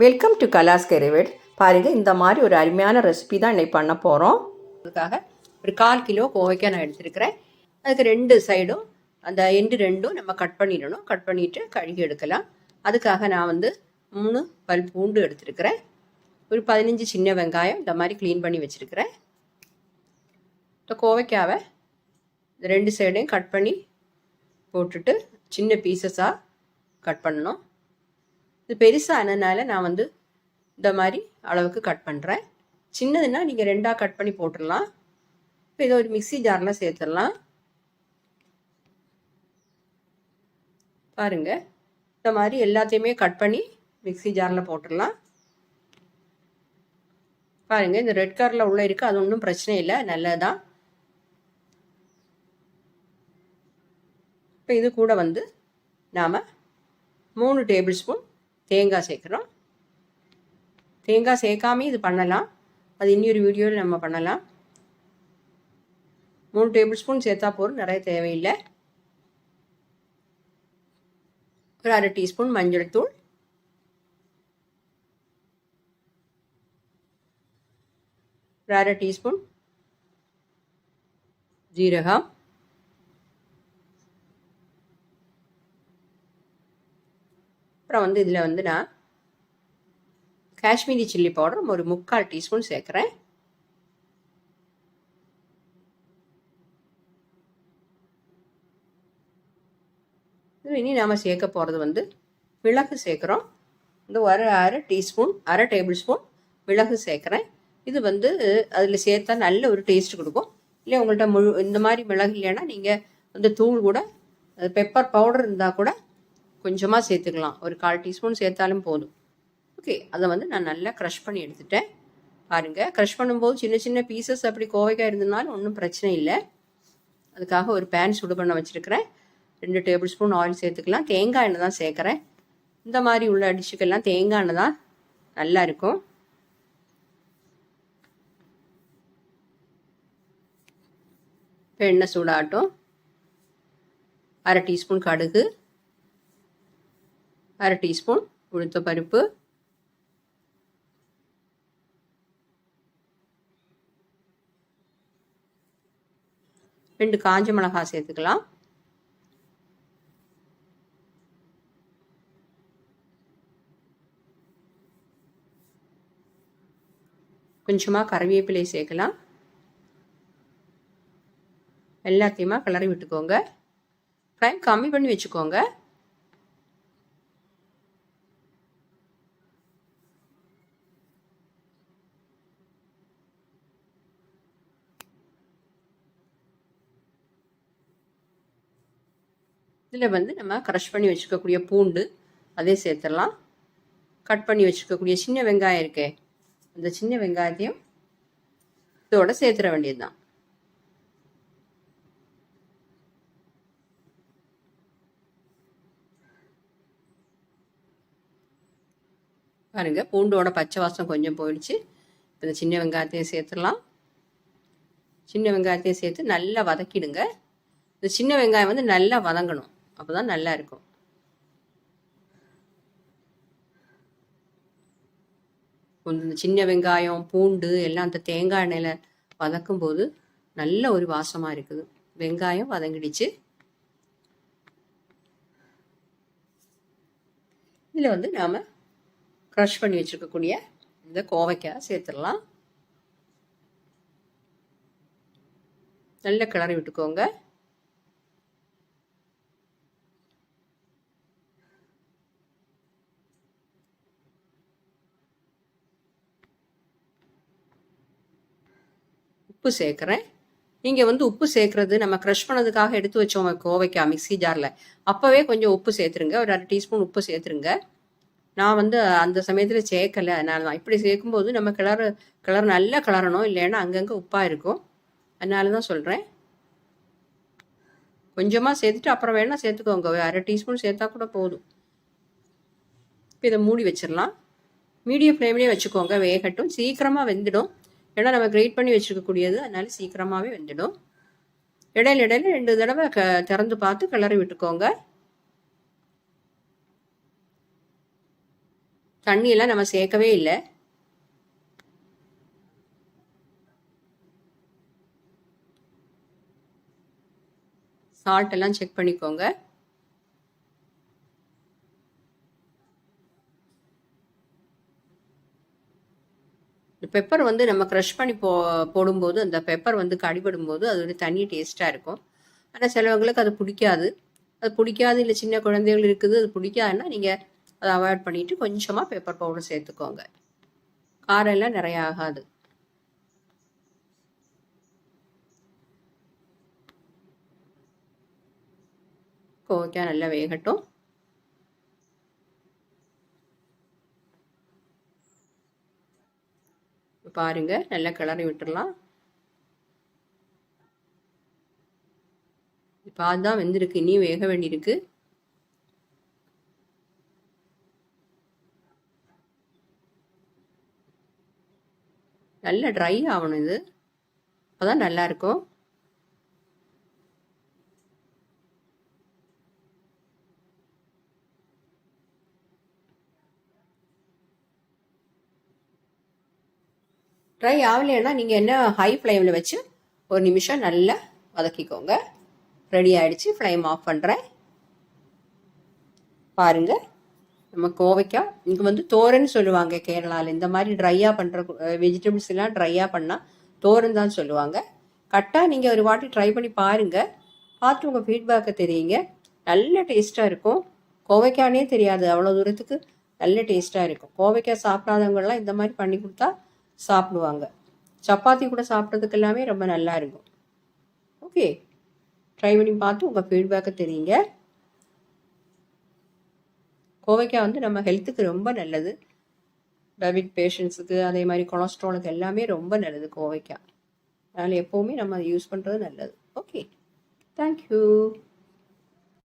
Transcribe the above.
Welcome to கலாஸ் கெரிவெட் பாருங்கள் இந்த மாதிரி ஒரு அருமையான ரெசிபி தான் இன்னைக்கு பண்ண போகிறோம் அதுக்காக ஒரு கால் கிலோ கோவைக்காய் நான் எடுத்துருக்கிறேன். அதுக்கு ரெண்டு சைடும் அந்த எண்டு ரெண்டும் நம்ம கட் பண்ணிடணும். கட் பண்ணிவிட்டு கழுகி எடுக்கலாம். அதுக்காக நான் வந்து மூணு பல் பூண்டு எடுத்துருக்கிறேன். ஒரு பதினஞ்சு சின்ன வெங்காயம் இந்த மாதிரி க்ளீன் பண்ணி வச்சுருக்கிறேன். இந்த கோவைக்காவை இந்த ரெண்டு சைடையும் கட் பண்ணி போட்டுட்டு சின்ன பீசஸாக கட் பண்ணணும். இது பெருசானதுனால நான் வந்து இந்த மாதிரி அளவுக்கு கட் பண்ணுறேன் சின்னதுன்னா நீங்கள் ரெண்டாக கட் பண்ணி போட்டுடலாம். இப்போ இதை ஒரு மிக்சி ஜாரில் சேர்த்துடலாம். பாருங்கள் இந்த மாதிரி எல்லாத்தையுமே கட் பண்ணி மிக்சி ஜாரில் போட்டுடலாம். பாருங்கள் இந்த ரெட் கலரில் உள்ள இருக்குது அது ஒன்றும் பிரச்சனை இல்லை நல்லதுதான். இப்போ இது கூட வந்து நாம் மூணு டேபிள் ஸ்பூன் தேங்காய் சேர்க்குறோம் தேங்காய் சேர்க்காம இது பண்ணலாம். அது இன்னொரு வீடியோவில் நம்ம பண்ணலாம். மூணு டேபிள் ஸ்பூன் சேர்த்தா போதும். நிறைய தேவையில்லை. ஒரு அரை டீஸ்பூன் மஞ்சள் தூள். ஒரு அரை டீஸ்பூன் ஜீரகம். அப்புறம் வந்து இதில் வந்து நான் காஷ்மீரி சில்லி பவுடர் ஒரு முக்கால் டீஸ்பூன் சேர்க்குறேன். இனி நாம் சேர்க்க போகிறது வந்து மிளகு சேர்க்குறோம். இந்த ஒரு அரை டீஸ்பூன் அரை டேபிள் ஸ்பூன் மிளகு சேர்க்குறேன். இது வந்து அதில் சேர்த்தா நல்ல ஒரு டேஸ்ட் கொடுக்கும். இல்லை உங்கள்கிட்ட முழு இந்த மாதிரி மிளகு இல்லைன்னா நீங்கள் வந்து தூள் கூட பெப்பர் பவுடர் இருந்தால் கூட கொஞ்சமாக சேர்த்துக்கலாம். ஒரு கால் டீஸ்பூன் சேர்த்தாலும் போதும். ஓகே அதை வந்து நான் நல்லா க்ரஷ் பண்ணி எடுத்துட்டேன். பாருங்கள் க்ரஷ் பண்ணும்போது சின்ன சின்ன பீசஸ் அப்படி கோவைக்காய் இருந்ததுனாலும் ஒன்றும் பிரச்சனை இல்லை. அதுக்காக ஒரு பேன் சுடு பண்ண வச்சுருக்கிறேன். ரெண்டு டேபிள் ஸ்பூன் ஆயில் சேர்த்துக்கலாம். தேங்காய் எண்ணெய் தான் சேர்க்குறேன். இந்த மாதிரி உள்ள டிஷ்ஷுக்கெல்லாம் தேங்காய் எண்ணெய் தான் நல்லா இருக்கும். இப்போ எண்ணெய் சூடாகட்டும். அரை டீஸ்பூன் கடுகு. அரை டீஸ்பூன் உளுத்த பருப்பு. ரெண்டு காஞ்ச மிளகாய் சேர்த்துக்கலாம். கொஞ்சமாக கறிவேப்பிலை சேர்க்கலாம். எல்லாத்தையுமா கிளறி விட்டுக்கோங்க. ஃப்ளைம் கம்மி பண்ணி வச்சுக்கோங்க. இதில் வந்து நம்ம க்ரஷ் பண்ணி வச்சுக்கக்கூடிய பூண்டு அதே சேர்த்துடலாம். கட் பண்ணி வச்சுக்கக்கூடிய சின்ன வெங்காயம் இருக்கே அந்த சின்ன வெங்காயத்தையும் இதோட சேர்த்துட வேண்டியது தான் பாருங்க பூண்டோட பச்சை வாசம் கொஞ்சம் போயிடுச்சு. இப்போ இந்த சின்ன வெங்காயத்தையும் சேர்த்துடலாம். சின்ன வெங்காயத்தையும் சேர்த்து நல்லா வதக்கிடுங்க. இந்த சின்ன வெங்காயம் வந்து நல்லா வதங்கணும். அப்போ தான் நல்லா இருக்கும். கொஞ்சம் சின்ன வெங்காயம் பூண்டு எல்லாம் அந்த தேங்காய் எண்ணெயில் வதக்கும் போது நல்ல ஒரு வாசமாக இருக்குது. வெங்காயம் வதங்கிடுச்சு. இதில் வந்து நாம் க்ரஷ் பண்ணி வச்சுருக்கக்கூடிய இந்த கோவைக்காய் சேர்த்துடலாம். நல்ல கிளறி விட்டுக்கோங்க. உப்பு சேர்க்குறேன். நீங்கள் வந்து உப்பு சேர்க்குறது நம்ம க்ரஷ் பண்ணதுக்காக எடுத்து வச்சோம் கோவைக்காய் மிக்சி ஜாரில் அப்போவே கொஞ்சம் உப்பு சேர்த்துருங்க. ஒரு அரை டீஸ்பூன் உப்பு சேர்த்துருங்க. நான் வந்து அந்த சமயத்தில் சேர்க்கலை. அதனால தான். இப்படி சேர்க்கும்போது நம்ம கிளறு கிளறு நல்லா கிளறணும் இல்லைன்னா அங்கங்கே உப்பாக இருக்கும். அதனால தான் சொல்கிறேன் கொஞ்சமாக சேர்த்துட்டு அப்புறம் வேணால் சேர்த்துக்கோங்க. அரை டீஸ்பூன் சேர்த்தா கூட போதும். இப்போ இதை மூடி வச்சிடலாம். மீடியம் ஃப்ளேம்லேயே வச்சுக்கோங்க. வேகட்டும். சீக்கிரமாக வெந்துடும். ஏன்னா நம்ம கிரேட் பண்ணி வச்சுருக்கக்கூடியது அதனால சீக்கிரமாகவே வெந்துடும். இடையில இடையில ரெண்டு தடவை க திறந்து பார்த்து கிளறி விட்டுக்கோங்க. தண்ணியெல்லாம் நம்ம சேர்க்கவே இல்லை. சால்ட் எல்லாம் செக் பண்ணிக்கோங்க. பெப்பர் வந்து நம்ம க்ரஷ் பண்ணி போ போடும்போது அந்த பெப்பர் வந்து கடிபடும்போது அது ஒரு தனி டேஸ்ட்டாக இருக்கும். ஆனால் சிலவங்களுக்கு அது பிடிக்காது. அது பிடிக்காது இல்லை சின்ன குழந்தைகள் இருக்குது அது பிடிக்காதுன்னா நீங்கள் அதை அவாய்ட் பண்ணிவிட்டு கொஞ்சமாக பெப்பர் பவுடர் சேர்த்துக்கோங்க. காரம் எல்லாம் நிறைய ஆகாது. கோவைக்காய் நல்லா வேகட்டும். பாருங்க. நல்லா கிளறி விட்டுடலாம் இப்போ அதுதான் வெந்திருக்கு. இனியும் வேக வேண்டியிருக்கு. நல்லா ட்ரை ஆகணும் இது. அப்போதான் நல்லா இருக்கும். ட்ரை ஆகலைன்னா நீங்கள் என்ன ஹை ஃப்ளேமில் வச்சு ஒரு நிமிஷம் நல்லா வதக்கிக்கோங்க. ரெடி ஆகிடுச்சு ஃப்ளேம் ஆஃப் பண்ணுறேன் பாருங்கள் நம்ம கோவைக்காய் இங்கே வந்து தோரன் சொல்லுவாங்க கேரளாவில் இந்த மாதிரி ட்ரையாக பண்ணுற வெஜிடபிள்ஸ் எல்லாம் ட்ரையாக பண்ணால் தோரன் தான் சொல்லுவாங்க. கரெக்டாக நீங்கள் ஒரு வாட்டி ட்ரை பண்ணி பாருங்கள் பார்த்து உங்கள் ஃபீட்பேக்கை தெரியுங்க. நல்ல டேஸ்ட்டாக இருக்கும். கோவைக்கானே தெரியாது அவ்வளோ தூரத்துக்கு. நல்ல டேஸ்ட்டாக இருக்கும். கோவைக்காய் சாப்பிடாதவங்கலாம் இந்த மாதிரி பண்ணி கொடுத்தா சாப்பிடுவாங்க. சப்பாத்தி கூட சாப்பிட்றதுக்கு எல்லாமே ரொம்ப நல்லா இருக்கும். ஓகே ட்ரை பண்ணி பார்த்து உங்கள் ஃபீட்பேக்கை தெரியுங்க. கோவைக்காய் வந்து நம்ம ஹெல்த்துக்கு ரொம்ப நல்லது. டயபிட் பேஷண்ட்ஸுக்கு அதே மாதிரி கொலஸ்ட்ராலுக்கு எல்லாமே ரொம்ப நல்லது கோவைக்காய். அதனால் எப்போவுமே நம்ம அதை யூஸ் பண்ணுறது நல்லது. Okay thank you